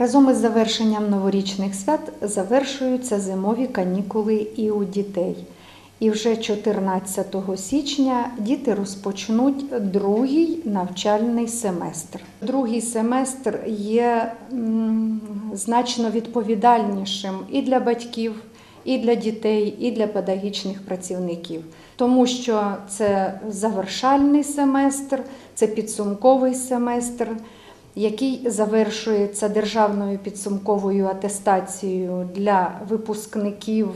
Разом із завершенням новорічних свят завершуються зимові канікули і у дітей. І вже 14 січня діти розпочнуть другий навчальний семестр. Другий семестр є значно відповідальнішим і для батьків, і для дітей, і для педагогічних працівників, тому що це завершальний семестр, це підсумковий семестр який завершується державною підсумковою атестацією для випускників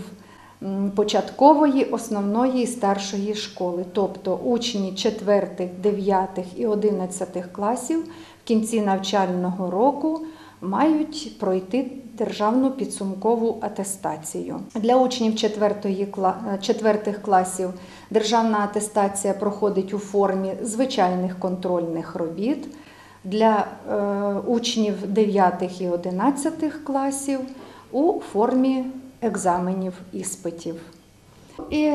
початкової, основної і старшої школи, тобто учні 4, 9 і 11 класів в кінці навчального року мають пройти державну підсумкову атестацію. Для учнів 4, 4 класів державна атестація проходить у формі звичайних контрольних робіт для е, учнів 9 і 11 класів у формі екзаменів іспитів. І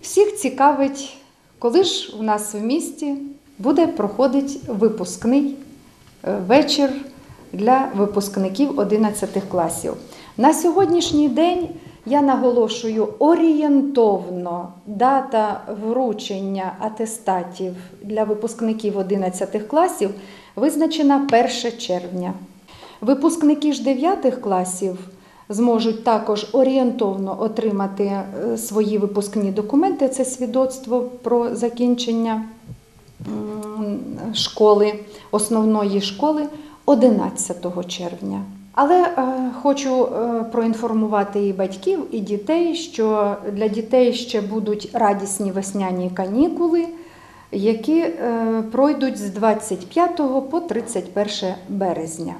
всіх цікавить, коли ж у нас в місті буде проходити випускний е, вечір для випускників 11 класів. На сьогоднішній день я наголошую орієнтовно дата вручення атестатів для випускників 11 класів визначена 1 червня. Випускники ж 9 класів зможуть також орієнтовно отримати е, свої випускні документи. Це свідоцтво про закінчення школи, основної школи 11 червня. Але е, хочу е, проінформувати і батьків, і дітей, що для дітей ще будуть радісні весняні канікули, які е, пройдуть з 25 по 31 березня.